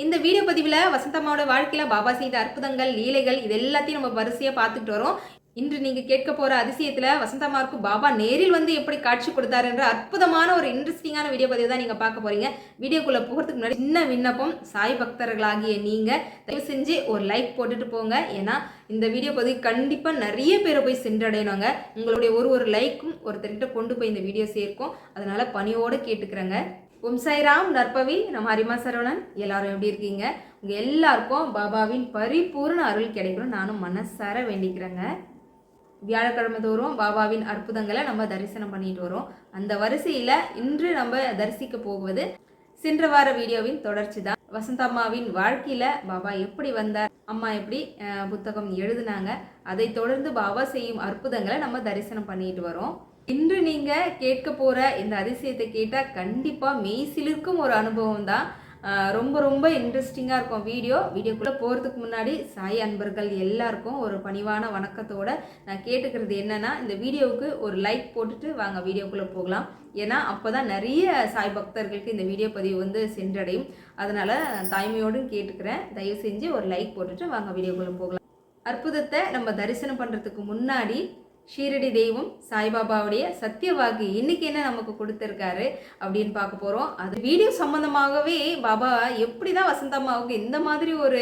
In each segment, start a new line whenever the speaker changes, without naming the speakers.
இந்த வீடியோ பதிவில் வசந்தம்மாவோட வாழ்க்கையில் பாபா செய்த அற்புதங்கள் லீலைகள் இது எல்லாத்தையும் நம்ம வரிசையாக பார்த்துட்டு வரோம். இன்று நீங்கள் கேட்க போகிற அதிசயத்தில் வசந்தம்மாவுக்கு பாபா நேரில் வந்து எப்படி காட்சி கொடுத்தாருன்ற அற்புதமான ஒரு இன்ட்ரெஸ்டிங்கான வீடியோ பதிவு தான் நீங்கள் பார்க்க போகிறீங்க வீடியோக்குள்ளே போகிறதுக்கு முன்னாடி சின்ன விண்ணப்பம். சாய் பக்தர்களாகிய நீங்கள் தயவு செஞ்சு ஒரு லைக் போட்டுட்டு போங்க. ஏன்னா இந்த வீடியோ பதிவு கண்டிப்பாக நிறைய பேரை போய் சென்றடையணுங்க. உங்களுடைய ஒரு ஒரு லைக்கும் ஒருத்தர்கிட்ட கொண்டு போய் இந்த வீடியோ சேர்க்கும். அதனால் பணியோடு கேட்டுக்கிறேங்க. ஓம் சாய்ராம் நற்பவி நம்ம ஹரிமா சரவணன் எல்லாரும் எப்படி இருக்கீங்க? உங்கள் எல்லாருக்கும் பாபாவின் பரிபூர்ண அருள் கிடைக்கணும். நானும் மனசார வேண்டிக்கிறேங்க. வியாழக்கிழமை தோறும் பாபாவின் அற்புதங்களை நம்ம தரிசனம் பண்ணிட்டு வரோம். அந்த வரிசையில் இன்று நம்ம தரிசிக்க போவது சென்ற வார வீடியோவின் தொடர்ச்சி தான். வசந்தம்மாவின் வாழ்க்கையில் பாபா எப்படி வந்தார் அம்மா எப்படி புத்தகம் எழுதுனாங்க அதை தொடர்ந்து பாபா செய்யும் அற்புதங்களை நம்ம தரிசனம் பண்ணிட்டு வரோம். இன்று நீங்க கேட்க போற இந்த அதிசயத்தை கேட்டா கண்டிப்பா மெய்சிலிருக்கும் ஒரு அனுபவம் தான். ரொம்ப ரொம்ப இன்ட்ரெஸ்டிங்காக இருக்கும் வீடியோ. வீடியோக்குள்ளே போகிறதுக்கு முன்னாடி சாய் அன்பர்கள் எல்லாருக்கும் ஒரு பணிவான வணக்கத்தோட நான் கேட்டுக்கிறது என்னன்னா இந்த வீடியோவுக்கு ஒரு லைக் போட்டுட்டு வாங்க வீடியோக்குள்ளே போகலாம். ஏன்னா அப்போ தான் நிறைய சாய் பக்தர்களுக்கு இந்த வீடியோ பதிவு வந்து சென்றடையும். அதனால் தாய்மையோடும் கேட்டுக்கிறேன். தயவு செஞ்சு ஒரு லைக் போட்டுட்டு வாங்க வீடியோக்குள்ளே போகலாம். அற்புதத்தை நம்ம தரிசனம் பண்ணுறதுக்கு முன்னாடி ஷீரடி தெய்வம் சாய்பாபாவுடைய சத்தியவாக்கு இன்னைக்கு என்ன நமக்கு கொடுத்துருக்காரு அப்படின்னு பார்க்க போகிறோம் அது வீடியோ சம்மந்தமாகவே பாபா எப்படி தான் வசந்தம்மாவுக்கு இந்த மாதிரி ஒரு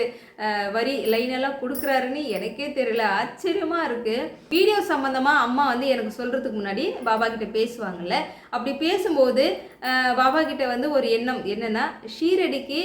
வரி லைன் எல்லாம் கொடுக்குறாருன்னு எனக்கே தெரியல. ஆச்சரியமாக இருக்குது வீடியோ சம்மந்தமாக அம்மா வந்து எனக்கு சொல்கிறதுக்கு முன்னாடி பாபா கிட்ட பேசுவாங்கல்ல. அப்படி பேசும்போது பாபா கிட்ட வந்து ஒரு எண்ணம் என்னென்னா ஷீரடிக்கு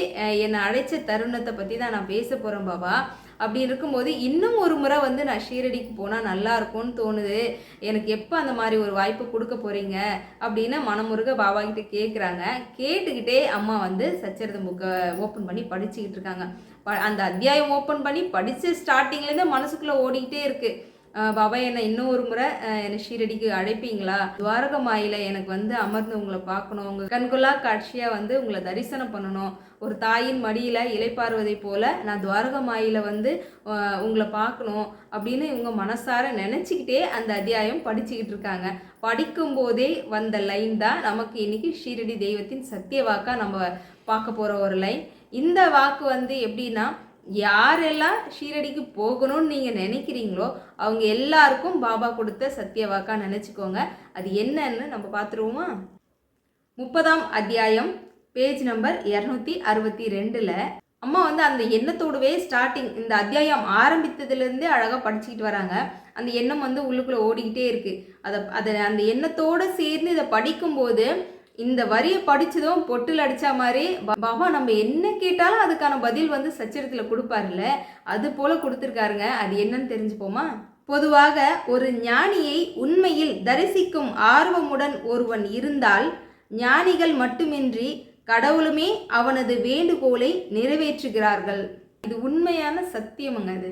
என்னை அழைச்ச தருணத்தை பற்றி தான் நான் பேச போகிறேன் பாபா. அப்படி இருக்கும்போது இன்னும் ஒரு முறை வந்து நான் ஷீரடிக்கு போனால் நல்லா இருக்கும்னு தோணுது. எனக்கு எப்போ அந்த மாதிரி ஒரு வாய்ப்பு கொடுக்க போகிறீங்க அப்படின்னு மனமுருக பாபா கிட்ட கேட்குறாங்க கேட்டுக்கிட்டே அம்மா வந்து சச்சரித புக்கை ஓப்பன் பண்ணி படிச்சுக்கிட்டு இருக்காங்க. ப- அந்த அத்தியாயம் ஓப்பன் பண்ணி படித்த ஸ்டார்டிங்லேருந்து மனசுக்குள்ளே ஓடிக்கிட்டே இருக்குது பாபா என்னை இன்னும் ஒரு முறை என்னை ஷீரடிக்கு அழைப்பீங்களா? துவாரகமாயில எனக்கு வந்து அமர்ந்து உங்களை பார்க்கணும். உங்கள் கண்கொள்ளா காட்சியாக வந்து உங்களை தரிசனம் பண்ணணும். ஒரு தாயின் மடியில் இலைப்பாறுவதை போல நான் துவாரகமாயில வந்து உங்களை பார்க்கணும் அப்படின்னு இவங்க மனசார நினச்சிக்கிட்டே அந்த அத்தியாயம் படிச்சுக்கிட்டு இருக்காங்க. படிக்கும்போதே வந்த லைன் தான் நமக்கு இன்னைக்கு ஷீரடி தெய்வத்தின் சத்திய வாக்கா நம்ம பார்க்க போகிற ஒரு லைன். இந்த வாக்கு வந்து எப்படின்னா யாரெல்லாம் ஷீரடிக்கு போகணும்னு நீங்கள் நினைக்கிறீங்களோ அவங்க எல்லாருக்கும் பாபா கொடுத்த சத்திய வாக்கா நினச்சிக்கோங்க. அது என்னன்னு நம்ம பார்த்துருவோமா? முப்பதாம் அத்தியாயம் பேஜ் நம்பர் இரநூத்தி அறுபத்தி ரெண்டில் அம்மா வந்து அந்த எண்ணத்தோடவே ஸ்டார்டிங் இந்த அத்தியாயம் ஆரம்பித்ததுலேருந்தே அழகாக படிச்சுக்கிட்டு வராங்க. அந்த எண்ணம் வந்து உள்ளுக்குள்ளே ஓடிக்கிட்டே இருக்குது அதை அதை அந்த எண்ணத்தோடு சேர்ந்து இதை படிக்கும்போது இந்த வரியை படித்ததும் பொட்டில் அடித்த மாதிரி பாபா நம்ம என்ன கேட்டாலும் அதுக்கான பதில் வந்து சச்சரத்தில் கொடுப்பாருல்ல? அது போல் கொடுத்துருக்காருங்க. அது என்னன்னு தெரிஞ்சுப்போமா? பொதுவாக ஒரு ஞானியை உண்மையில் தரிசிக்கும் ஆர்வமுடன் ஒருவன் இருந்தால் ஞானிகள் மட்டுமின்றி கடவுளுமே அவனது வேண்டுகோளை நிறைவேற்றுகிறார்கள். இது உண்மையான சத்தியமுங்க அது.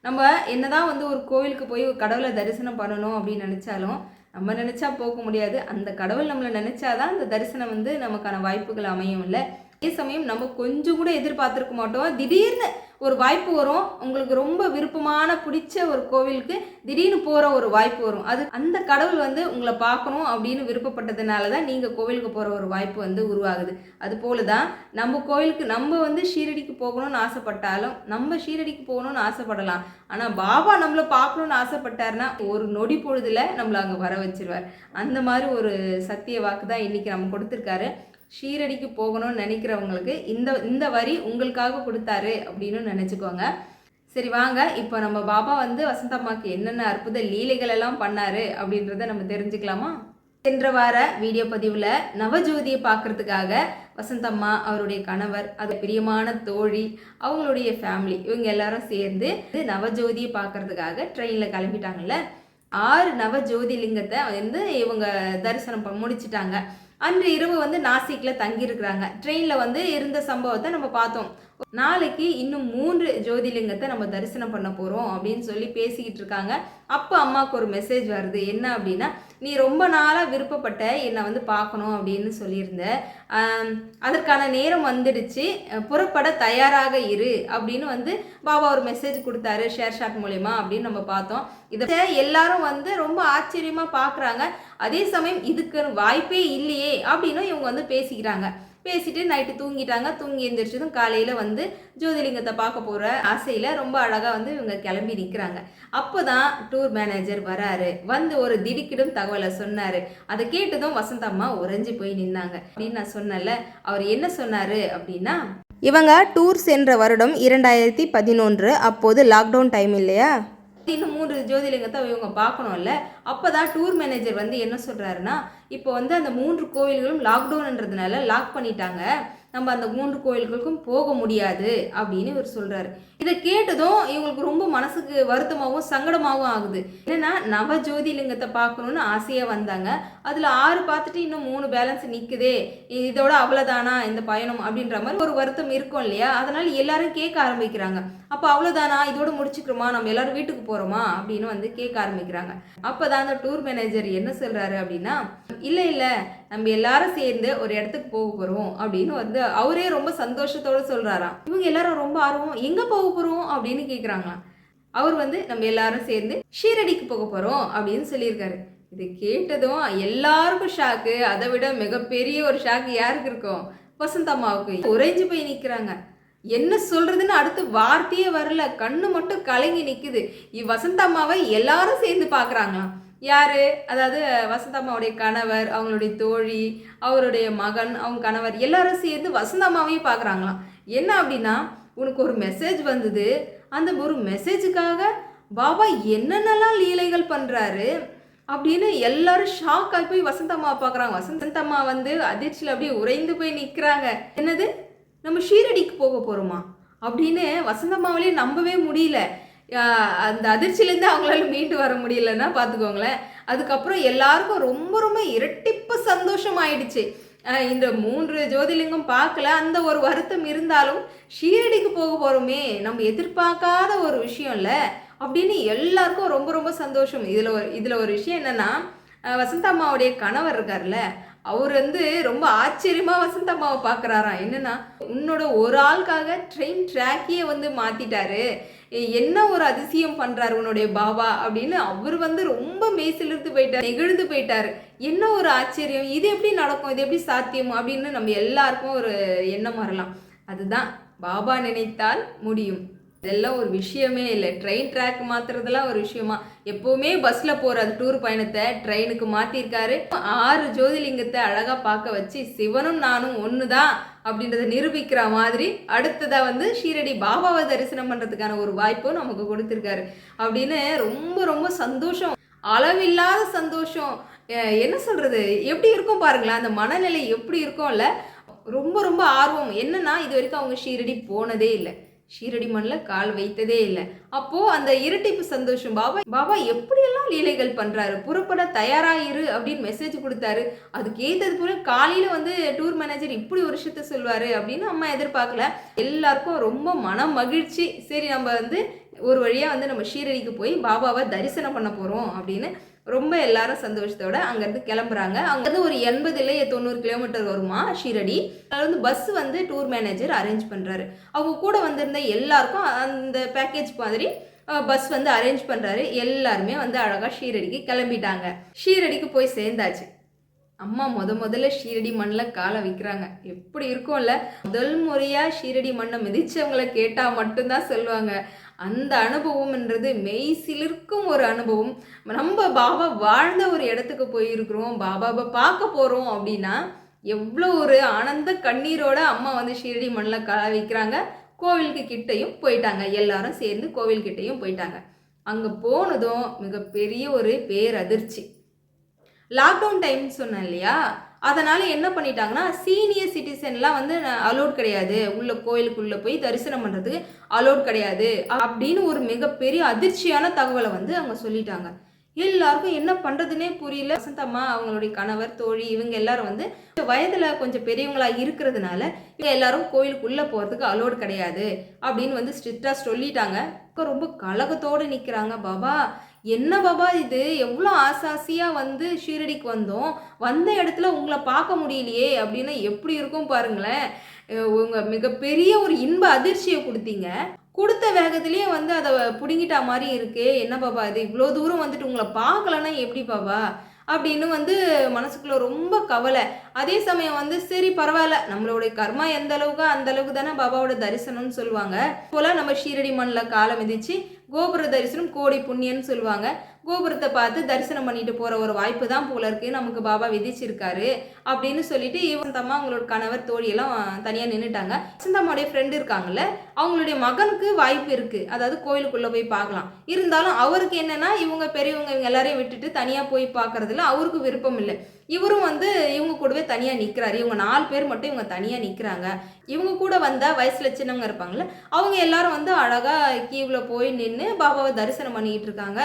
நம்ம என்னதான் வந்து ஒரு கோவிலுக்கு போய் கடவுளை தரிசனம் பண்ணணும் அப்படின்னு நினச்சாலும் நம்ம நினச்சா போக முடியாது. அந்த கடவுள் நம்மளை நினச்சாதான் அந்த தரிசனம் வந்து நமக்கான வாய்ப்புகள் அமையும் இல்லை அதே சமயம் நம்ம கொஞ்சம் கூட எதிர்பார்த்துருக்க மாட்டோம். திடீர்னு ஒரு வாய்ப்பு வரும். உங்களுக்கு ரொம்ப விருப்பமான பிடிச்ச ஒரு கோவிலுக்கு திடீர்னு போகிற ஒரு வாய்ப்பு வரும். அது அந்த கடவுள் வந்து உங்களை பார்க்கணும் அப்படின்னு விருப்பப்பட்டதுனால தான் நீங்கள் கோவிலுக்கு போகிற ஒரு வாய்ப்பு வந்து உருவாகுது. அது போல தான் நம்ம கோவிலுக்கு நம்ம வந்து ஷீரடிக்கு போகணும்னு ஆசைப்பட்டாலும் நம்ம ஷீரடிக்கு போகணும்னு ஆசைப்படலாம். ஆனால் பாபா நம்மளை பார்க்கணும்னு ஆசைப்பட்டாருன்னா ஒரு நொடி பொழுதில் நம்மளை அங்கே வர வச்சிருவார். அந்த மாதிரி ஒரு சத்திய வாக்கு தான் இன்றைக்கி நம்ம கொடுத்துருக்காரு. ஷீரடிக்கு போகணும்னு நினைக்கிறவங்களுக்கு இந்த இந்த வரி உங்களுக்காக கொடுத்தாரு அப்படின்னு நினச்சிக்கோங்க. சரி வாங்க. இப்போ நம்ம பாபா வந்து வசந்தம்மாக்கு என்னென்ன அற்புத லீலைகள் எல்லாம் பண்ணாரு அப்படின்றத நம்ம தெரிஞ்சுக்கலாமா? சென்ற வார வீடியோ பதிவில் நவஜோதியை பார்க்கறதுக்காக வசந்தம்மா அவருடைய கணவர் அது பிரியமான தோழி அவங்களுடைய ஃபேமிலி இவங்க எல்லாரும் சேர்ந்து இது நவஜோதியை பார்க்கறதுக்காக ட்ரெயினில் கிளம்பிட்டாங்கல்ல. ஆறு நவஜோதிலிங்கத்தை வந்து இவங்க தரிசனம் முடிச்சிட்டாங்க. அன்று இரவு வந்து நாசிக்கில் தங்கியிருக்கிறாங்க. ட்ரெயினில் வந்து இருந்த சம்பவத்தை நம்ம பார்த்தோம். நாளைக்கு இன்னும் மூன்று ஜோதிலிங்கத்தை நம்ம தரிசனம் பண்ண போகிறோம் அப்படின்னு சொல்லி பேசிக்கிட்டு இருக்காங்க. அப்போ அம்மாவுக்கு ஒரு மெசேஜ் வருது. என்ன அப்படின்னா நீ ரொம்ப நாளாக விருப்பப்பட்ட என்னை வந்து பார்க்கணும் அப்படின்னு சொல்லியிருந்த. அதற்கான நேரம் வந்துடுச்சு. புறப்பட தயாராக இரு அப்படின்னு வந்து பாபா ஒரு மெசேஜ் கொடுத்தாரு. ஷேர் ஷாட் மூலயமா அப்படின்னு நம்ம பார்த்தோம். இதை எல்லாரும் வந்து ரொம்ப ஆச்சரியமாக பார்க்குறாங்க. அதே சமயம் இதுக்கு வாய்ப்பே இல்லையே அப்படின்னு இவங்க வந்து பேசிக்கிறாங்க. பேசிட்டு நைட்டு தூங்கிட்டாங்க. தூங்கி எழுந்திரிச்சதும் காலையில் வந்து ஜோதிலிங்கத்தை பார்க்க போகிற ஆசையில் ரொம்ப அழகாக வந்து இவங்க கிளம்பி நிற்கிறாங்க அப்போ தான் டூர் மேனேஜர் வராரு. வந்து ஒரு திடுக்கிடும் தகவலை சொன்னார். அதை கேட்டதும் வசந்தம்மா உறைஞ்சி போய் நின்னாங்க. அப்படின்னு நான் சொன்னல அவர் என்ன சொன்னார் அப்படின்னா
இவங்க டூர் சென்ற வருடம் இரண்டாயிரத்தி பதினொன்று அப்போது லாக்டவுன் டைம் இல்லையா?
இன்னும் மூன்று ஜோதிலிங்கத்தை இவங்க பார்க்கணும்ல. அப்போ தான் டூர் மேனேஜர் வந்து என்ன சொல்கிறாருன்னா இப்போ வந்து அந்த மூன்று கோவில்களும் லாக்டவுன்ன்றதுனால லாக் பண்ணிட்டாங்க. நம்ம அந்த மூன்று கோயில்களுக்கும் போக முடியாது அப்படின்னு இவர் சொல்கிறாரு இதை கேட்டதும் இவங்களுக்கு ரொம்ப மனசுக்கு வருத்தமாகவும் சங்கடமாகவும் ஆகுது. என்னன்னா நவ ஜோதிலிங்கத்தை பார்க்கணுன்னு ஆசையாக வந்தாங்க. அதில் ஆறு பார்த்துட்டு இன்னும் மூணு பேலன்ஸ் நிற்குதே இதோட அவ்வளோதானா இந்த பயணம் அப்படின்ற மாதிரி ஒரு வருத்தம் இருக்கும் இல்லையா? அதனால எல்லாரும் கேட்க ஆரம்பிக்கிறாங்க. அப்போ அவ்வளோதானா இதோட முடிச்சுக்கிறோமா? நம்ம எல்லாரும் வீட்டுக்கு போகிறோமா அப்படின்னு வந்து கேட்க ஆரம்பிக்கிறாங்க. அப்போ தான் அந்த டூர் மேனேஜர் என்ன சொல்கிறாரு அப்படின்னா இல்லை இல்லை. நம்ம எல்லாரும் சேர்ந்து ஒரு இடத்துக்கு போக போகிறோம் அப்படின்னு வந்து அவரே ரொம்ப சந்தோஷத்தோட சொல்கிறாராம் இவங்க எல்லாரும் ரொம்ப ஆர்வம். எங்கே போக போகிறோம் அப்படின்னு கேட்குறாங்களாம் அவர் வந்து நம்ம எல்லாரும் சேர்ந்து ஷீரடிக்கு போக போகிறோம் அப்படின்னு சொல்லியிருக்காரு. இது கேட்டதும் எல்லாருக்கும் ஷாக்கு அதை விட மிகப்பெரிய ஒரு ஷாக்கு யாருக்கு இருக்கும் வசந்தம்மாவுக்கு உறைஞ்சு போய் நிற்கிறாங்க என்ன சொல்றதுன்னு அடுத்து வார்த்தையே வரல. கண்ணு மட்டும் கலங்கி நிக்குது. இவ் வசந்தம்மாவை எல்லாரும் சேர்ந்து பார்க்குறாங்களாம் யாரு? அதாவது வசந்தம்மாவுடைய கணவர் அவங்களுடைய தோழி அவருடைய மகன் அவங்க கணவர் எல்லாரும் சேர்ந்து வசந்தம்மாவையும் பார்க்குறாங்களாம் என்ன அப்படின்னா உனக்கு ஒரு மெசேஜ் வந்தது. அந்த ஒரு மெசேஜுக்காக பாபா என்னென்னலாம் லீலைகள் பண்ணுறாரு அப்படின்னு எல்லாரும் ஷாக் ஆகி போய் வசந்தம்மா பார்க்குறாங்க. வசந்தம்மா வந்து அதிர்ச்சியில் அப்படியே உறைந்து போய் நிற்கிறாங்க என்னது? நம்ம ஷீரடிக்கு போக போகிறோமா அப்படின்னு வசந்தம்மாவிலே நம்பவே முடியல. அந்த அதிர்ச்சியிலேருந்து அவங்களால மீண்டு வர முடியலன்னா பார்த்துக்கோங்களேன். அதுக்கப்புறம் எல்லாருக்கும் ரொம்ப ரொம்ப இரட்டிப்பு சந்தோஷம் ஆயிடுச்சு இந்த மூன்று ஜோதிலிங்கம் பார்க்கல. அந்த ஒரு வருத்தம் இருந்தாலும் ஷீரடிக்கு போக போகிறோமே நம்ம எதிர்பார்க்காத ஒரு விஷயம் இல்லை அப்படின்னு எல்லாருக்கும் ரொம்ப ரொம்ப சந்தோஷம். இதில் ஒரு இதில் ஒரு விஷயம் என்னன்னா அஹ் வசந்தம்மாவுடைய கணவர் இருக்கார்ல அவர் வந்து ரொம்ப ஆச்சரியமா வசந்தம்மாவை பார்க்குறாராம். என்னன்னா உன்னோட ஒரு ஆளுக்காக ட்ரெயின் ட்ராக்கையே வந்து மாற்றிட்டாரு என்ன ஒரு அதிசயம் பண்ணுறாரு உன்னுடைய பாபா அப்படின்னு அவர் வந்து ரொம்ப மெய்சிலிருந்து போயிட்டார் நெகிழ்ந்து போயிட்டார். என்ன ஒரு ஆச்சரியம்? இது எப்படி நடக்கும்? இது எப்படி சாத்தியம்? அப்படின்னு நம்ம எல்லாருக்கும் ஒரு எண்ணம் வரலாம். அதுதான் பாபா நினைத்தால் முடியும். இதெல்லாம் ஒரு விஷயமே இல்லை. ட்ரெயின் ட்ராக் மாத்துறதுலாம் ஒரு விஷயமா. எப்பவுமே பஸ்ல போற அந்த டூர் பயணத்தை ட்ரெயினுக்கு மாத்திருக்காரு. ஆறு ஜோதிலிங்கத்தை அழகா பார்க்க வச்சு சிவனும் நானும் ஒண்ணுதான் அப்படின்றத நிரூபிக்கிற மாதிரி அடுத்ததா வந்து ஷீரடி பாபாவை தரிசனம் பண்றதுக்கான ஒரு வாய்ப்பும் நமக்கு கொடுத்துருக்காரு. அப்படின்னு ரொம்ப ரொம்ப சந்தோஷம். அளவில்லாத சந்தோஷம். என்ன சொல்றது? எப்படி இருக்கும் பாருங்களேன். அந்த மனநிலை எப்படி இருக்கும்ல? ரொம்ப ரொம்ப ஆர்வம். என்னன்னா இது வரைக்கும் அவங்க ஷீரடி போனதே இல்லை. ஷீரடி மண்ணில் கால் வைத்ததே இல்லை. அப்போது அந்த இரட்டிப்பு சந்தோஷம் பாபா பாபா எப்படியெல்லாம் லீலைகள் பண்ணுறாரு புறப்பட தயாரா இரு அப்படின்னு மெசேஜ் கொடுத்தாரு. அதுக்கு ஏற்றது போல காலையில் வந்து டூர் மேனேஜர் இப்படி ஒரு விஷயத்த சொல்வார் அப்படின்னு அம்மா எதிர்பார்க்கல. எல்லாருக்கும் ரொம்ப மன மகிழ்ச்சி. சரி நம்ம வந்து ஒரு வழியாக வந்து நம்ம ஷீரடிக்கு போய் பாபாவை தரிசனம் பண்ண போகிறோம் அப்படின்னு ரொம்ப எல்லாரும் சந்தோஷத்தோட அங்கேருந்து கிளம்புறாங்க. அங்கேருந்து ஒரு எண்பதுல தொண்ணூறு கிலோமீட்டர் வருமா ஷீரடி? அதில் வந்து பஸ் வந்து டூர் மேனேஜர் அரேஞ்ச் பண்ணுறாரு அவங்க கூட வந்திருந்த எல்லாருக்கும் அந்த பேக்கேஜ் மாதிரி பஸ் வந்து அரேஞ்ச் பண்ணுறாரு எல்லாருமே வந்து அழகாக ஷீரடிக்கு கிளம்பிட்டாங்க. ஷீரடிக்கு போய் சேர்ந்தாச்சு. அம்மா முத முதல்ல ஷீரடி மண்ணில் காலை வைக்கிறாங்க. எப்படி இருக்கும்ல? முதல் முறையாக ஷீரடி மண்ணை மிதிச்சவங்களை கேட்டால் மட்டும்தான் சொல்லுவாங்க. அந்த அனுபவம்ன்றது மெய் சிலிர்க்கும் ஒரு அனுபவம். நம்ம பாபா வாழ்ந்த ஒரு இடத்துக்கு போயிருக்கிறோம் பாபாவை பார்க்க போகிறோம் அப்படின்னா எவ்வளோ ஒரு ஆனந்த கண்ணீரோட அம்மா வந்து ஷீரடி மண்ணில் கலா வைக்கிறாங்க. கோவிலுக்கு கிட்டையும் போயிட்டாங்க. எல்லாரும் சேர்ந்து கோவில்கிட்டையும் போயிட்டாங்க. அங்கே போனதும் மிகப்பெரிய ஒரு பேரதிர்ச்சி. லாக்டவுன் டைம் சொன்னேன் இல்லையா? அதனால் என்ன பண்ணிட்டாங்கன்னா சீனியர் சிட்டிசன்லாம் வந்து அலோட் கிடையாது. உள்ள கோயிலுக்குள்ளே போய் தரிசனம் பண்ணுறதுக்கு அலோட் கிடையாது. அப்படின்னு ஒரு மிகப்பெரிய அதிர்ச்சியான தகவலை வந்து அவங்க சொல்லிட்டாங்க. எல்லாருக்கும் என்ன பண்ணுறதுனே புரியல. வசந்தம்மா அவங்களுடைய கணவர் தோழி இவங்க எல்லாரும் வந்து வயதில் கொஞ்சம் பெரியவங்களாக இருக்கிறதுனால இவங்க எல்லாரும் கோயிலுக்குள்ளே போகிறதுக்கு அலோட் கிடையாது அப்படின்னு வந்து ஸ்ட்ரிக்டாக சொல்லிட்டாங்க. ரொம்ப கலகத்தோடு நிற்கிறாங்க பாபா. என்ன பாபா இது? எவ்வளோ ஆசாசியாக வந்து ஷீரடிக்கு வந்தோம். வந்த இடத்துல உங்களை பார்க்க முடியலையே அப்படின்னு எப்படி இருக்கும் பாருங்களேன். உங்கள் மிகப்பெரிய ஒரு இன்ப அதிர்ச்சியை கொடுத்தீங்க. கொடுத்த வேகத்திலேயே வந்து அதை பிடுங்கிட்டா மாதிரி இருக்கே. என்ன பாபா இது? இவ்வளோ தூரம் வந்துட்டு உங்களை பார்க்கலன்னா எப்படி பாபா? அப்படின்னு வந்து மனசுக்குள்ள ரொம்ப கவலை. அதே சமயம் வந்து சரி பரவாயில்ல. நம்மளுடைய கர்மா எந்த அளவுக்கு அந்த அளவுக்கு தானே பாபாவோட தரிசனம்னு சொல்லுவாங்க. போல நம்ம ஷீரடி மண்ணில் காலை மிதிச்சு கோபுர தரிசனம் கோடி புண்ணியன்னு சொல்லுவாங்க. கோபுரத்தை பார்த்து தரிசனம் பண்ணிட்டு போற ஒரு வாய்ப்பு தான் போல இருக்கு. நமக்கு பாபா விதிச்சிருக்காரு அப்படின்னு சொல்லிட்டு இவன் தம்மா அவங்களோட கணவர் தோழியெல்லாம் தனியா நின்றுட்டாங்க வசந்தம்மாவுடைய ஃப்ரெண்டு இருக்காங்கல்ல அவங்களுடைய மகனுக்கு வாய்ப்பு இருக்கு. அதாவது கோயிலுக்குள்ள போய் பார்க்கலாம். இருந்தாலும் அவருக்கு என்னன்னா இவங்க பெரியவங்க இவங்க எல்லாரையும் விட்டுட்டு தனியா போய் பார்க்கறதுல அவருக்கு விருப்பம் இல்லை. இவரும் வந்து இவங்க கூடவே தனியா நிக்கிறாரு. இவங்க நாலு பேர் மட்டும் இவங்க தனியா நிக்கிறாங்க. இவங்க கூட வந்தால் வயசுல சின்னவங்க இருப்பாங்கல்ல அவங்க எல்லாரும் வந்து அழகா கீவ்ல போய் நின்று பாபாவை தரிசனம் பண்ணிக்கிட்டு இருக்காங்க.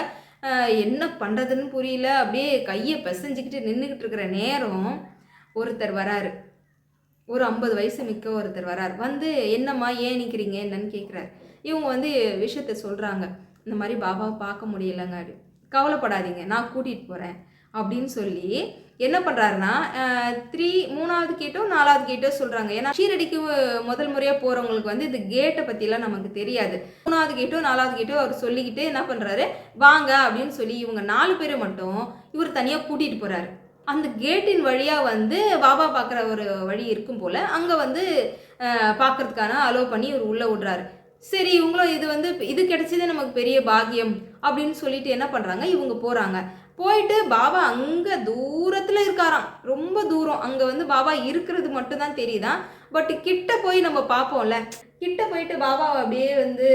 என்ன பண்ணுறதுன்னு புரியல. அப்படியே கையை பிசைஞ்சிக்கிட்டு நின்றுக்கிட்டு இருக்கிற நேரம் ஒருத்தர் வராரு. ஒரு ஐம்பது வயசு மிக்க ஒருத்தர் வரார். வந்து என்னம்மா ஏன் நிற்கிறீங்க என்னன்னு கேட்குறாரு இவங்க வந்து விஷயத்த சொல்கிறாங்க இந்த மாதிரி பாபாவை பார்க்க முடியலங்க. அப்படி கவலைப்படாதீங்க. நான் கூட்டிகிட்டு போகிறேன் அப்படின்னு சொல்லி என்ன பண்ணுறாருன்னா த்ரீ மூணாவது கேட்டோ நாலாவது கேட்டோ சொல்கிறாங்க ஏன்னா ஷீரடிக்கு முதல் முறையாக போகிறவங்களுக்கு வந்து இந்த கேட்டை பற்றிலாம் நமக்கு தெரியாது. மூணாவது கேட்டோ நாலாவது கேட்டோ அவர் சொல்லிக்கிட்டு என்ன பண்ணுறாரு வாங்க அப்படின்னு சொல்லி இவங்க நாலு பேரை மட்டும் இவர் தனியாக கூட்டிகிட்டு போகிறாரு அந்த கேட்டின் வழியாக வந்து பாபா பார்க்குற ஒரு வழி இருக்கும் போல் அங்கே வந்து பார்க்கறதுக்கான அலோவ் பண்ணி இவர் உள்ளே விடுறாரு சரி இவங்களும் இது வந்து இது கிடைச்சதே நமக்கு பெரிய பாக்கியம் அப்படின்னு சொல்லிட்டு என்ன பண்ணுறாங்க இவங்க போகிறாங்க போயிட்டு பாபா அங்கே தூரத்தில் இருக்காராம். ரொம்ப தூரம். அங்கே வந்து பாபா இருக்கிறது மட்டும்தான் தெரியுதான் பட் கிட்ட போய் நம்ம பார்ப்போம்ல கிட்ட போயிட்டு பாபாவை அப்படியே வந்து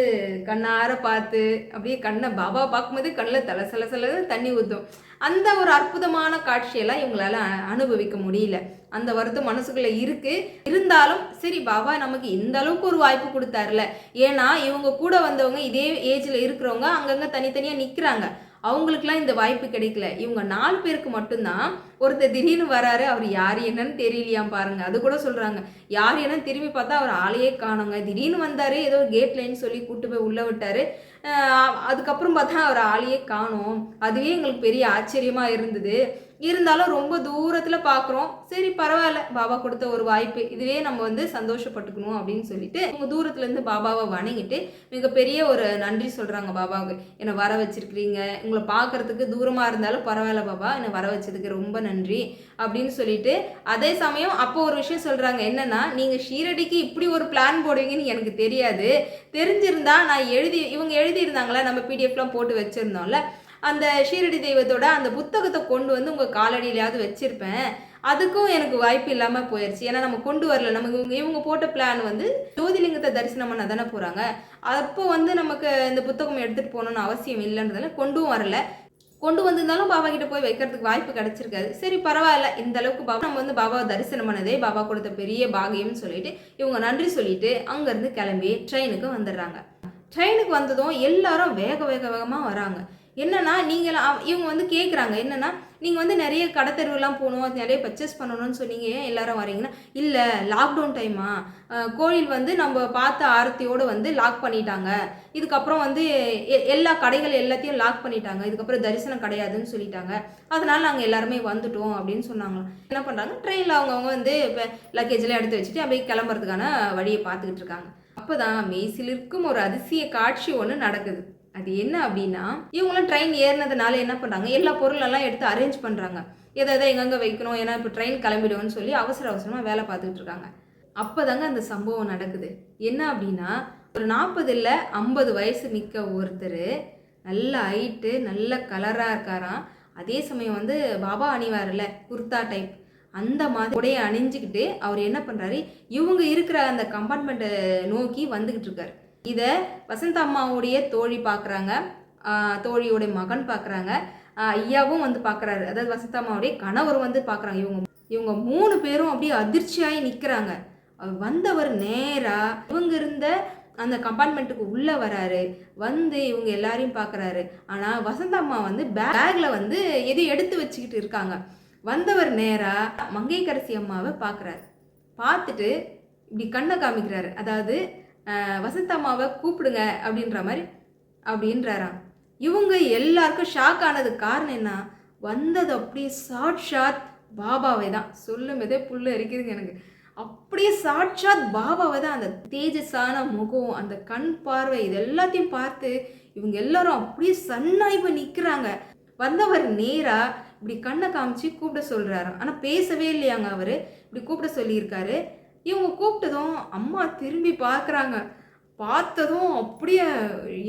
கண்ணார பார்த்து அப்படியே கண்ணை பாபா பார்க்கும்போது கண்ணில் தலை சல சில தண்ணி ஊற்றும் அந்த ஒரு அற்புதமான காட்சியெல்லாம் இவங்களால அனுபவிக்க முடியல. அந்த வருத்தம் மனசுக்குள்ள இருக்கு. இருந்தாலும் சரி பாபா நமக்கு இந்த அளவுக்கு ஒரு வாய்ப்பு கொடுத்தாருல. ஏன்னா இவங்க கூட வந்தவங்க இதே ஏஜில் இருக்கிறவங்க அங்கங்கே தனித்தனியாக நிற்கிறாங்க அவங்களுக்குலாம் இந்த வாய்ப்பு கிடைக்கல. இவங்க நாலு பேருக்கு மட்டும்தான் ஒருத்தர் திடீர்னு வராரு அவர் யார் என்னன்னு தெரியலையாம் பாருங்க. அது கூட சொல்றாங்க. யார் என்னன்னு திரும்பி பார்த்தா அவர் ஆளையே காணுங்க. திடீர்னு வந்தாரு ஏதோ கேட்லேன்னு சொல்லி கூட்டு போய் உள்ள விட்டாரு. அதுக்கப்புறம் பார்த்தா அவர் ஆளையே காணோம். அதுவே எங்களுக்கு பெரிய ஆச்சரியமா இருந்தது. இருந்தாலும் ரொம்ப தூரத்தில் பார்க்குறோம் சரி பரவாயில்ல. பாபா கொடுத்த ஒரு வாய்ப்பு. இதுவே நம்ம வந்து சந்தோஷப்பட்டுக்கணும் அப்படின்னு சொல்லிட்டு அவங்க தூரத்துலேருந்து பாபாவை வணங்கிட்டு மிகப்பெரிய ஒரு நன்றி சொல்கிறாங்க பாபாவுக்கு. என்னை வர வச்சிருக்கிறீங்க. உங்களை பார்க்கறதுக்கு தூரமாக இருந்தாலும் பரவாயில்ல பாபா. என்னை வர வச்சதுக்கு ரொம்ப நன்றி. அப்படின்னு சொல்லிட்டு அதே சமயம் அப்போ ஒரு விஷயம் சொல்கிறாங்க என்னென்னா நீங்கள் ஷீரடிக்கு இப்படி ஒரு பிளான் போடுவீங்கன்னு எனக்கு தெரியாது. தெரிஞ்சிருந்தா நான் எழுதி இவங்க எழுதியிருந்தாங்களே? நம்ம பிடிஎஃப்லாம் போட்டு வச்சுருந்தோம்ல. அந்த ஷீரடி தெய்வத்தோட அந்த புத்தகத்தை கொண்டு வந்து உங்கள் காலடியிலையாவது வச்சிருப்பேன். அதுக்கும் எனக்கு வாய்ப்பு இல்லாமல் போயிடுச்சு ஏன்னா நம்ம கொண்டு வரல. நமக்கு இவங்க இவங்க போட்ட பிளான் வந்து ஜோதிலிங்கத்தை தரிசனம் பண்ண தானே போகிறாங்க அப்போ வந்து நமக்கு இந்த புத்தகம் எடுத்துகிட்டு போகணும்னு அவசியம் இல்லைன்றதால கொண்டும் வரல. கொண்டு வந்திருந்தாலும் பாபா கிட்ட போய் வைக்கிறதுக்கு வாய்ப்பு கிடைச்சிருக்காது. சரி பரவாயில்ல. இந்த அளவுக்கு பாபா நம்ம வந்து பாபாவை தரிசனம் பண்ணதே பாபா கொடுத்த பெரிய பாகியம்னு சொல்லிட்டு இவங்க நன்றி சொல்லிட்டு அங்கேருந்து கிளம்பி ட்ரெயினுக்கு வந்துடுறாங்க. ட்ரெயினுக்கு வந்ததும் எல்லாரும் வேக வேக வேகமாக வராங்க. என்னென்னா நீங்கள் இவங்க வந்து கேட்குறாங்க என்னென்னா நீங்கள் வந்து நிறைய கடைத்தெருவெல்லாம் போகணும் அது நிறைய பர்ச்சேஸ் பண்ணணும்னு சொன்னீங்க. ஏன் எல்லாரும் வரீங்கன்னா இல்லை லாக்டவுன் டைமா கோயில் வந்து நம்ம பார்த்த ஆரத்தியோடு வந்து லாக் பண்ணிட்டாங்க. இதுக்கப்புறம் வந்து எ- எல்லா கடைகள் எல்லாத்தையும் லாக் பண்ணிட்டாங்க. இதுக்கப்புறம் தரிசனம் கிடையாதுன்னு சொல்லிட்டாங்க. அதனால் நாங்கள் எல்லாருமே வந்துட்டோம் அப்படின்னு சொன்னாங்க. என்ன பண்ணுறாங்க ட்ரெயினில் அவங்கவுங்க வந்து இப்போ லக்கேஜ்லாம் எடுத்து வச்சுட்டு அப்படியே கிளம்புறதுக்கான வழியை பார்த்துக்கிட்டு இருக்காங்க. அப்போ தான் மெய்சிலிருக்கும் ஒரு அதிசய காட்சி ஒன்று நடக்குது. அது என்ன அப்படின்னா இவங்களும் ட்ரெயின் ஏறினதுனால என்ன பண்ணுறாங்க எல்லா பொருளெல்லாம் எடுத்து அரேஞ்ச் பண்ணுறாங்க எதை எதை எங்கெங்கே வைக்கணும் ஏன்னா இப்போ ட்ரெயின் கிளம்பிடுவோம்னு சொல்லி அவசர அவசரமாக வேலை பார்த்துக்கிட்டு இருக்காங்க. அப்போதாங்க அந்த சம்பவம் நடக்குது. என்ன அப்படின்னா ஒரு நாற்பது இல்லை ஐம்பது வயசு மிக்க ஒருத்தர் நல்ல ஹைட்டு நல்ல கலராக இருக்காராம். அதே சமயம் வந்து பாபா அணிவார்ல குர்தா டைப் அந்த மாதிரி உடைய அணிஞ்சிக்கிட்டு அவர் என்ன பண்ணுறாரு இவங்க இருக்கிற அந்த கம்பார்ட்மெண்ட்டை நோக்கி வந்துக்கிட்டு இருக்காரு. இதை வசந்த அம்மாவுடைய தோழி பார்க்குறாங்க தோழியுடைய மகன் பார்க்குறாங்க ஐயாவும் வந்து பார்க்குறாரு அதாவது வசந்த அம்மாவுடைய கணவர் வந்து பார்க்குறாங்க இவங்க இவங்க மூணு பேரும் அப்படியே அதிர்ச்சியாகி நிற்கிறாங்க வந்தவர் நேராக இவங்க இருந்த அந்த கம்பார்ட்மெண்ட்டுக்கு உள்ளே வராரு. வந்து இவங்க எல்லாரையும் பார்க்குறாரு ஆனால் வசந்த அம்மா வந்து பேக்கில் வந்து எதையும் எடுத்து வச்சுக்கிட்டு இருக்காங்க. வந்தவர் நேராக மங்கைக்கரசி அம்மாவை பார்க்குறாரு பார்த்துட்டு இப்படி கண்ணை காமிக்கிறாரு. அதாவது வசந்தம்மாவை அம்மாவை கூப்பிடுங்க அப்படின்ற மாதிரி அப்படின்றாராம். இவங்க எல்லாருக்கும் ஷாக் ஆனது காரணம் என்ன? வந்தது அப்படியே சாட்சாத் பாபாவை தான். சொல்லும் போதே புல்லு அரிக்குதுங்க எனக்கு. அப்படியே சாட்சாத் பாபாவை தான் அந்த தேஜஸான முகம் அந்த கண் பார்வை இது எல்லாத்தையும் பார்த்து இவங்க எல்லாரும் அப்படியே சன்னாய்வு நிற்கிறாங்க வந்தவர் நேராக இப்படி கண்ணை காமிச்சு கூப்பிட சொல்கிறாரு ஆனால் பேசவே இல்லையாங்க அவர். இப்படி கூப்பிட சொல்லியிருக்காரு. இவங்க கூப்பிட்டதும் அம்மா திரும்பி பார்க்குறாங்க. பார்த்ததும் அப்படியே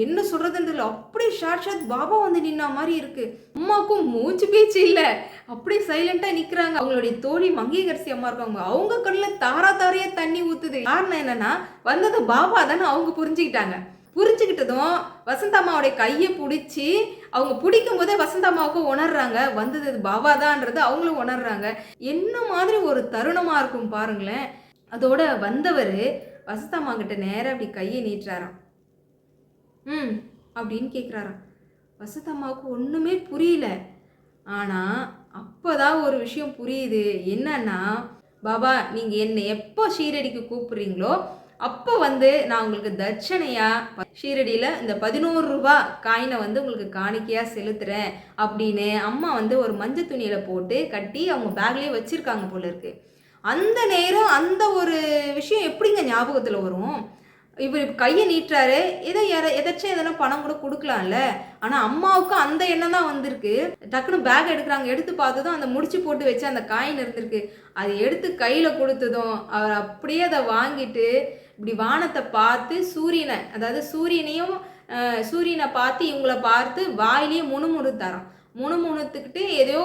என்ன சொல்கிறதுன்னு தெரியல. அப்படியே ஷார்ட் ஷார்ட் பாபா வந்து நின்ன மாதிரி இருக்குது அம்மாவுக்கும் மூச்சு பேச்சு இல்லை. அப்படியே சைலண்ட்டாக நிற்கிறாங்க அவங்களுடைய தோழி மங்கைகரிசி அம்மா இருக்காங்க. அவங்க கண்ணில் தாரா தாரையே தண்ணி ஊற்றுது காரணம் என்னென்னா வந்தது பாபா தானே அவங்க புரிஞ்சுக்கிட்டாங்க. புரிஞ்சுக்கிட்டதும் வசந்தாமாவுடைய கையை பிடிச்சி அவங்க பிடிக்கும் போதே வசந்தம்மாவுக்கு உணர்றாங்க. வந்தது பாபா தான்றது அவங்களும் உணர்றாங்க. என்ன மாதிரி ஒரு தருணமாக இருக்கும் பாருங்களேன். அதோட வந்தவர் வசந்தம்மா கிட்ட நேராக அப்படி கையை நீட்டுறாராம். ம் அப்படின்னு கேட்குறாராம் வசந்தம்மாவுக்கு ஒன்றுமே புரியல. ஆனால் அப்போ தான் ஒரு விஷயம் புரியுது. என்னன்னா பாபா நீங்கள் என்னை எப்போ ஷீரடிக்கு கூப்பிட்றீங்களோ அப்போ வந்து நான் உங்களுக்கு தட்சணையாக ஷீரடியில் இந்த பதினோரு ரூபா காயினை வந்து உங்களுக்கு காணிக்கையாக செலுத்துகிறேன் அப்படின்னு அம்மா வந்து ஒரு மஞ்சள் துணியில் போட்டு கட்டி அவங்க பேக்லேயே வச்சுருக்காங்க போல இருக்குது அந்த நேரம் அந்த ஒரு விஷயம் எப்படிங்க ஞாபகத்தில் வரும்? இவர் கையை நீட்டுறாரு ஏதோ எத எதாச்சும் எதனா பணம் கூட கொடுக்கலாம்ல? ஆனால் அம்மாவுக்கு அந்த எண்ணம் தான் வந்திருக்கு. டக்குன்னு பேக் எடுக்கிறாங்க எடுத்து பார்த்ததும் அந்த முடிச்சு போட்டு வச்சு அந்த காயின் இருந்திருக்கு. அதை எடுத்து கையில் கொடுத்ததும் அவர் அப்படியே அதை வாங்கிட்டு இப்படி வானத்தை பார்த்து சூரியனை அதாவது சூரியனையும் சூரியனை பார்த்து இவங்கள பார்த்து வாயிலேயே முணுமுணுத்தாராம். முணுமுணுத்துக்கிட்டு எதையோ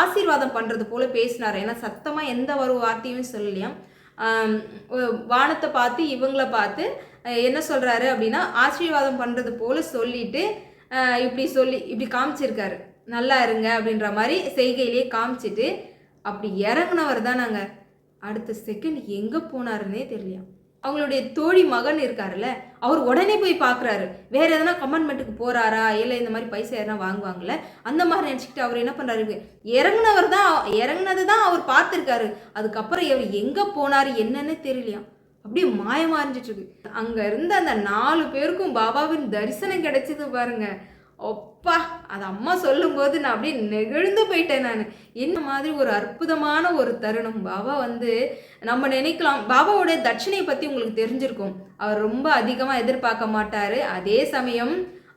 ஆசீர்வாதம் பண்ணுறது போல் பேசினார். ஏன்னா சத்தமாக எந்த ஒரு வார்த்தையும் சொல்லலையாம் வானத்தை பார்த்து இவங்கள பார்த்து என்ன சொல்கிறாரு அப்படின்னா ஆசீர்வாதம் பண்ணுறது போல் சொல்லிட்டு இப்படி சொல்லி இப்படி காமிச்சிருக்காரு. நல்லா இருங்க அப்படின்ற மாதிரி செய்கையிலேயே காமிச்சிட்டு அப்படி இறங்குனவர் தான் நாங்கள் அடுத்த செகண்ட் எங்கே போனாருன்னே தெரியலையா? அவங்களுடைய தோழி மகன் இருக்காருல்ல அவர் உடனே போய் பார்க்குறாரு வேற எதனா கமெண்ட்மெண்ட்டுக்கு போறாரா? இல்லை இந்த மாதிரி பைசா எதனா வாங்குவாங்கல்ல அந்த மாதிரி நினச்சிக்கிட்டு அவர் என்ன பண்ணுறாரு இறங்குனவர் தான் இறங்குனது தான் அவர் பார்த்துருக்காரு. அதுக்கப்புறம் இவர் எங்கே போனார் என்னன்னு தெரியலையாம். அப்படியே மாயமா இருந்துட்டு இருக்கு. அங்க இருந்த அந்த நாலு பேருக்கும் பாபாவின் தரிசனம் கிடைச்சது பாருங்க. அப்பா அது அம்மா சொல்லும்போது நான் அப்படியே நெகிழ்ந்து போயிட்டேன் நான். என்ன மாதிரி ஒரு அற்புதமான ஒரு தருணம். பாபா வந்து நம்ம நினைக்கலாம். பாபாவோட தட்சணையை பற்றி உங்களுக்கு தெரிஞ்சிருக்கும். அவர் ரொம்ப அதிகமாக எதிர்பார்க்க மாட்டார். அதே சமயம்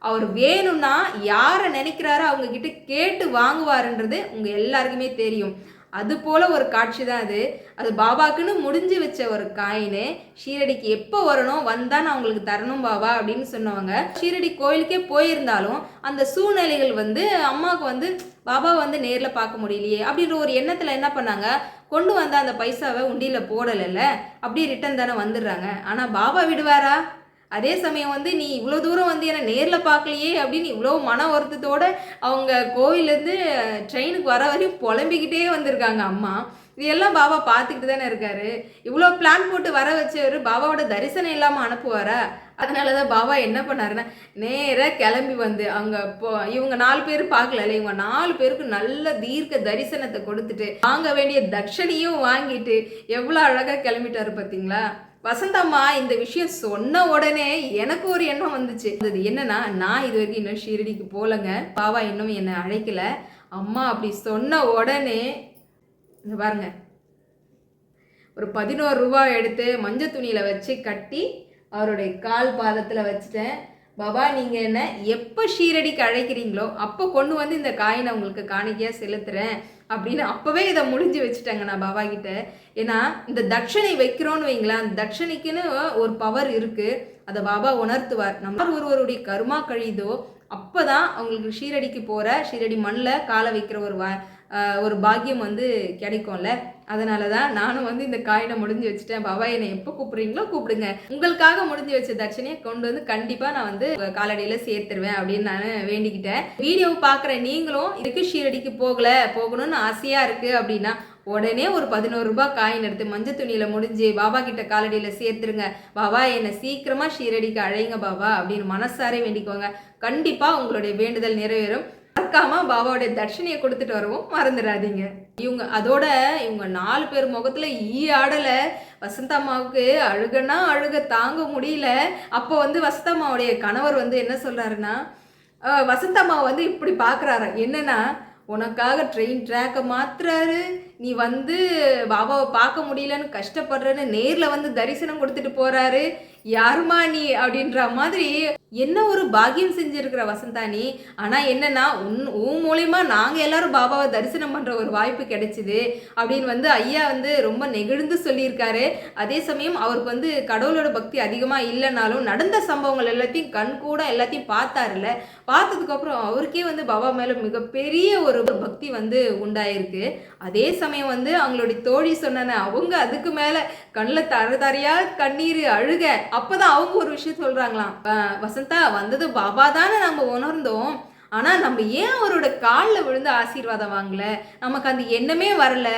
அவர் வேணும்னா யாரை நினைக்கிறாரோ அவங்க கிட்ட கேட்டு வாங்குவாருன்றது உங்கள் எல்லாருக்குமே தெரியும். அது போல ஒரு காட்சி தான் அது. அது பாபாக்குன்னு முடிஞ்சு வச்ச ஒரு காயின். ஷீரடிக்கு எப்போ வரணும் வந்தா நான் உங்களுக்கு தரணும் பாபா அப்படின்னு சொன்னவங்க. ஷீரடி கோயிலுக்கே போயிருந்தாலும் அந்த சூழ்நிலைகள் வந்து அம்மாவுக்கு வந்து பாபா வந்து நேரில் பார்க்க முடியலையே அப்படின்ற ஒரு எண்ணத்தில் என்ன பண்ணாங்க? கொண்டு வந்த அந்த பைசாவை உண்டியில் போடலைல்ல. அப்படியே ரிட்டன் தானே வந்துடுறாங்க. ஆனால் பாபா விடுவாரா? அதே சமயம் வந்து நீ இவ்வளோ தூரம் வந்து என்னை நேரில் பார்க்கலையே அப்படின்னு இவ்வளோ மன வருத்தத்தோடு அவங்க கோவிலேருந்து ட்ரெயினுக்கு வர வரையும் புலம்பிக்கிட்டே வந்திருக்காங்க அம்மா. இதெல்லாம் பாபா பார்த்துக்கிட்டு தானே இருக்காரு. இவ்வளோ பிளான் போட்டு வர வச்சவர் பாபாவோட தரிசனம் இல்லாமல் அனுப்புவாரா? அதனால தான் பாபா என்ன பண்ணாருன்னா நேராக கிளம்பி வந்து அவங்க இப்போ இவங்க நாலு பேர் பார்க்கல இவங்க நாலு பேருக்கு நல்ல தீர்க்க தரிசனத்தை கொடுத்துட்டு வாங்க வேண்டிய தட்சணையும் வாங்கிட்டு எவ்வளோ அழகாக கிளம்பிட்டாரு பார்த்தீங்களா வசந்தம்மா இந்த விஷயம் சொன்ன உடனே எனக்கு ஒரு எண்ணம் வந்துச்சு. அது என்னன்னா நான் இது வரைக்கும் இன்னும் ஷீரடிக்கு போகலங்க. பாவா இன்னும் என்னை அழைக்கல. அம்மா அப்படி சொன்ன உடனே இந்த பாருங்க. ஒரு பதினோரு ரூபா எடுத்து மஞ்சள் துணியில் வச்சு கட்டி அவருடைய கால் பாதத்தில் வச்சுட்டேன். பாபா நீங்கள் என்ன எப்போ ஷீரடிக்கு அழைக்கிறீங்களோ அப்போ கொண்டு வந்து இந்த காயினை உங்களுக்கு காணிக்கையாக செலுத்துகிறேன் அப்படின்னு அப்போவே இதை முடிஞ்சு வச்சுட்டேங்க நான் பாபா கிட்ட. ஏன்னா இந்த தட்சணை வைக்கிறோன்னு வைங்களேன் அந்த தட்சணைக்குன்னு ஒரு பவர் இருக்குது அதை பாபா உணர்த்துவார். நம்ம ஒருவருடைய கருமா கழிதோ அப்போ தான் அவங்களுக்கு ஷீரடிக்கு போகிற ஷீரடி மண்ணில் காலை வைக்கிற ஒரு வா ஒரு பாக்கியம் வந்து கிடைக்கும்ல. அதனால தான் நானும் வந்து இந்த காயினை முடிஞ்சு வச்சுட்டேன். பாபா என்னை எப்போ கூப்பிடுறீங்களோ கூப்பிடுங்க. உங்களுக்காக முடிஞ்சு வச்ச தட்சணையை கொண்டு வந்து கண்டிப்பாக நான் வந்து காலடியில் சேர்த்துருவேன் அப்படின்னு நான் வேண்டிக்கிட்டேன். வீடியோ பார்க்குற நீங்களும் இதுக்கு ஷீரடிக்கு போகல போகணும்னு ஆசையாக இருக்குது அப்படின்னா உடனே ஒரு பதினோரு ரூபாய் காயின் எடுத்து மஞ்சள் துணியில் முடிஞ்சு பாபா கிட்ட காலடியில் சேர்த்துருங்க. பாபா என்னை சீக்கிரமாக ஷீரடிக்கு அழைங்க பாபா அப்படின்னு மனசாரே வேண்டிக்கோங்க. கண்டிப்பாக உங்களுடைய வேண்டுதல் நிறைவேறும். மறக்காம பாபாவுடைய தட்சணையை கொடுத்துட்டு வரவும். மறந்துடாதீங்க. இவங்க அதோட இவங்க நாலு பேர் முகத்துல ஈ ஆடல. வசந்தம்மாவுக்கு அழுகனா அழுக தாங்க முடியல. அப்போ வந்து வசந்தம்மாவுடைய கணவர் வந்து என்ன சொல்றாருன்னா வசந்தம்மா வந்து இப்படி பார்க்குறாரு என்னன்னா உனக்காக ட்ரெயின் ட்ராக்கை மாத்துறாரு. நீ வந்து பாபாவை பார்க்க முடியலன்னு கஷ்டப்படுறன்னு நேரில் வந்து தரிசனம் கொடுத்துட்டு போறாரு. யாருமா நீ அப்படின்ற மாதிரி என்ன ஒரு பாக்கியம் செஞ்சிருக்கிற வசந்தா நீ? ஆனா என்னன்னா உன் உன் மூலயமா நாங்க எல்லாரும் பாபாவை தரிசனம் பண்ற ஒரு வாய்ப்பு கிடைச்சிது அப்படின்னு வந்து ஐயா வந்து ரொம்ப நெகிழ்ந்து சொல்லியிருக்காரு. அதே சமயம் அவருக்கு வந்து கடவுளோட பக்தி அதிகமா இல்லைனாலும் நடந்த சம்பவங்கள் எல்லாத்தையும் கண் கூட எல்லாத்தையும் பார்த்தாருல்ல. பார்த்ததுக்கு அப்புறம் அவருக்கே வந்து பாபா மேல மிகப்பெரிய ஒரு பக்தி வந்து உண்டாயிருக்கு. அதே சமயம் சமயம் வந்து அவங்களுடைய தோழி சொன்னன அவங்க அதுக்கு மேல கண்ணில் தர தரையா கண்ணீர் அழுக அப்பதான் அவங்க ஒரு விஷயம் சொல்றாங்களாம். வசந்தா வந்தது பாபா தானே நம்ம உணர்ந்தோம். ஆனால் நம்ம ஏன் அவரோட காலில் விழுந்து ஆசீர்வாதம் வாங்கல? நமக்கு அந்த எண்ணமே வரல.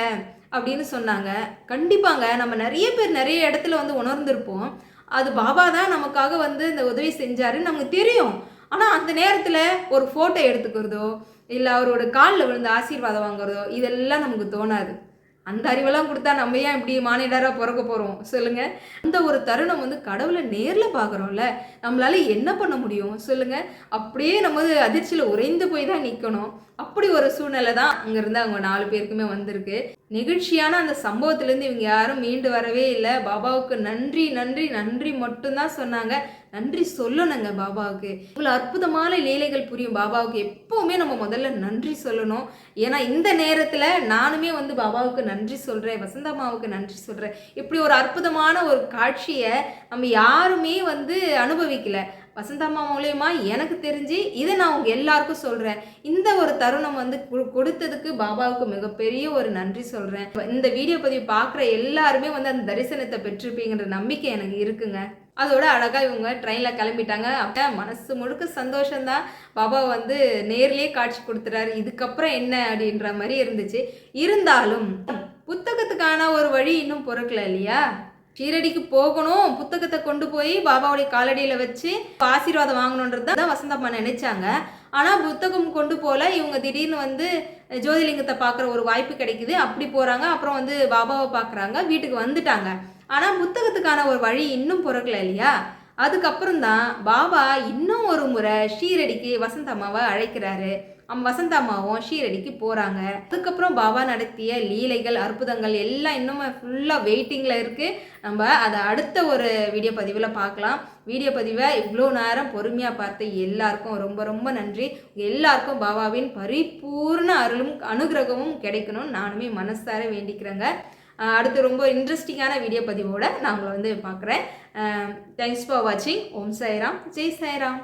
அப்படின்னு சொன்னாங்க. கண்டிப்பாங்க நம்ம நிறைய பேர் நிறைய இடத்துல வந்து உணர்ந்திருப்போம். அது பாபா தான் நமக்காக வந்து இந்த உதவி செஞ்சாருன்னு நமக்கு தெரியும். ஆனால் அந்த நேரத்தில் ஒரு ஃபோட்டோ எடுத்துக்கிறதோ இல்லை அவரோட காலில் விழுந்து ஆசீர்வாதம் வாங்குறதோ இதெல்லாம் நமக்கு தோணாது. அந்த அறிவெல்லாம் கொடுத்தா நம்ம ஏன் இப்படி மானிடராக பிறக்க போகிறோம் சொல்லுங்கள் அந்த ஒரு தருணம் வந்து கடவுளை நேரில் பார்க்குறோம்ல நம்மளால என்ன பண்ண முடியும்? சொல்லுங்கள் அப்படியே நம்ம அதிர்ச்சியில் உறைந்து போய் தான் நிற்கணும் அப்படி ஒரு சூழ்நிலை தான் அங்கேருந்து அவங்க நாலு பேருக்குமே வந்திருக்கு. நெகிழ்ச்சியான அந்த சம்பவத்துலேருந்து இவங்க யாரும் மீண்டு வரவே இல்லை. பாபாவுக்கு நன்றி நன்றி நன்றி மட்டும்தான் சொன்னாங்க. நன்றி சொல்லணுங்க பாபாவுக்கு. இவ்வளோ அற்புதமான லீலைகள் புரியும் பாபாவுக்கு எப்போவுமே நம்ம முதல்ல நன்றி சொல்லணும். ஏன்னா இந்த நேரத்தில் நானுமே வந்து பாபாவுக்கு நன்றி சொல்கிறேன் வசந்தம்மாவுக்கு நன்றி சொல்கிறேன் இப்படி ஒரு அற்புதமான ஒரு காட்சியை நம்ம யாருமே வந்து அனுபவிக்கல. வசந்தம்மா மூலயமா எனக்கு தெரிஞ்சு இதை நான் உங்கள் எல்லாருக்கும் சொல்கிறேன் இந்த ஒரு தருணம் வந்து கு- கொடுத்ததுக்கு பாபாவுக்கு மிகப்பெரிய ஒரு நன்றி சொல்கிறேன் இந்த வீடியோ பதிவு பார்க்குற எல்லாருமே வந்து அந்த தரிசனத்தை பெற்றிருப்பீங்கன்ற நம்பிக்கை எனக்கு இருக்குங்க. அதோட அழகாக இவங்க ட்ரெயினில் கிளம்பிட்டாங்க. அப்போ மனசு முழுக்க சந்தோஷம்தான். பாபா வந்து நேர்லேயே காட்சி கொடுத்துறாரு. இதுக்கப்புறம் என்ன அப்படின்ற மாதிரி இருந்துச்சு. இருந்தாலும் புத்தகத்துக்கான ஒரு வழி இன்னும் பிறக்கல இல்லையா? ஷீரடிக்கு போகணும். புத்தகத்தை கொண்டு போய் பாபாவுடைய காலடியில் வச்சு ஆசீர்வாதம் வாங்கணுன்றது தான் வசந்தம்மா நினைச்சாங்க. ஆனால் புத்தகம் கொண்டு போல இவங்க திடீர்னு வந்து ஜோதிலிங்கத்தை பார்க்குற ஒரு வாய்ப்பு கிடைக்குது. அப்படி போகிறாங்க அப்புறம் வந்து பாபாவை பார்க்குறாங்க. வீட்டுக்கு வந்துட்டாங்க. ஆனால் புத்தகத்துக்கான ஒரு வழி இன்னும் பிறக்கல இல்லையா? அதுக்கப்புறம் தான் பாபா இன்னும் ஒரு முறை ஷீரடிக்கு வசந்த அம்மாவை அழைக்கிறாரு. அம் வசந்தம்மாவும் ஷீரடிக்கு போகிறாங்க அதுக்கப்புறம் பாபா நடத்திய லீலைகள் அற்புதங்கள் எல்லாம் இன்னும் ஃபுல்லாக வெயிட்டிங்கில் இருக்குது நம்ம அதை அடுத்த ஒரு வீடியோ பதிவில் பார்க்கலாம். வீடியோ பதிவை இவ்வளோ நேரம் பொறுமையாக பார்த்த எல்லாருக்கும் ரொம்ப ரொம்ப நன்றி. எல்லாருக்கும் பாபாவின் பரிபூர்ண அருளும் அனுகிரகமும் கிடைக்கணும்னு நானுமே மனசார வேண்டிக்கிறேங்க. அடுத்து ரொம்ப இன்ட்ரெஸ்டிங்கான வீடியோ பதிவோடு நான் உங்களை வந்து பார்க்குறேன். தேங்க்ஸ் ஃபார் வாட்சிங் ஓம் சாய்ராம். ஜெய் சாய்ராம்.